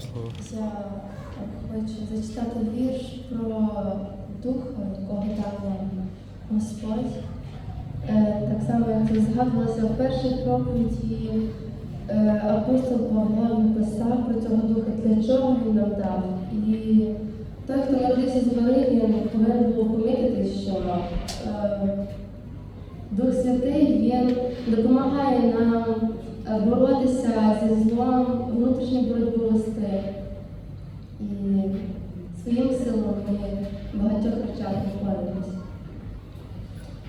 слово. Я хочу зачитати вірш про духа, якого дав Господь. Е, Так само, як згадувалося в першій проповіді, е, апостол Павло написав про цього духа, для чого він нам дав. І той, хто народився з Марії, повинен був помітити, що е, Дух Святий він допомагає нам боротися зі злом, внутрішню боротьбу вести. І своїм силам ми багатьох речах впораємося.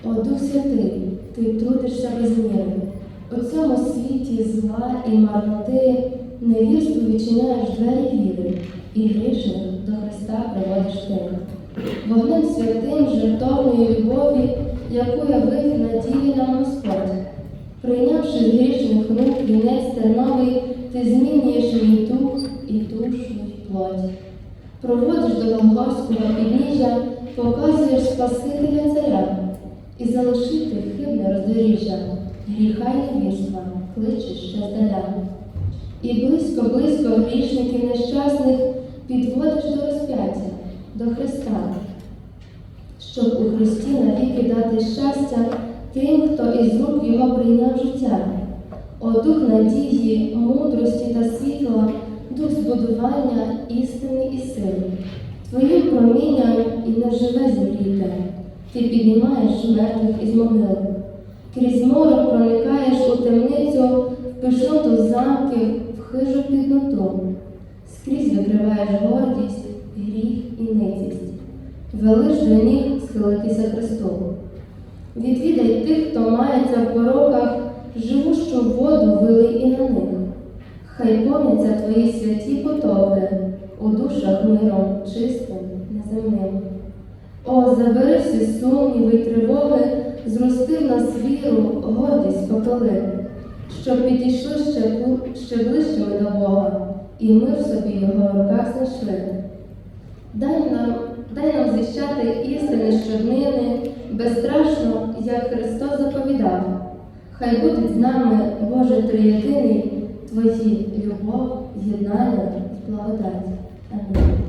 О, Дух Святий, ти трудишся без міри. У цьому світі зла і марноти невісту відчиняєш двері віри, і грішних до Христа приводиш ти. Вогнем святим, жертовної любові, яку явив на ділі нам Господь. Прийнявши з грішних рук вінець терновий, ти змінюєш мій дух і душу й плоть. Проводиш до Голгофського підніжжя, показуєш Спасителя царя і залишити хибне роздоріжжя, гріха й невірства кличеш ще. І близько-близько грішників нещасних підводиш до розп'яття, до Христа, щоб у Христі навіки дати щастя хто із рук його прийняв життя. О дух надії, мудрості та світла, дух збудування, істини і сили. Твоїм промінням і не живе зігріте, ти піднімаєш мертвих із могил. Крізь морок проникаєш у темницю, в пишноту замків, в хижу підноту. Скрізь викриваєш гордість, гріх і ницість. Велиш до ніг схилитися Христу. Відвідай тих, хто мається в пороках, живущу воду вилий і на них. Хай помняться твої святі потоки у душах миром чистим, неземним. О, забери всі сумніви й тривоги, зрости в нас віру, гордість поколи, щоб підійшли ще, ще ближчими до Бога, і ми в собі його руках знайшли. Дай нам, дай нам зіщати істини щоднини, безстрашно, як Христос заповідав. Хай будуть з нами, Боже Триєдиний, Твої любов, єднання і благодать. Амінь.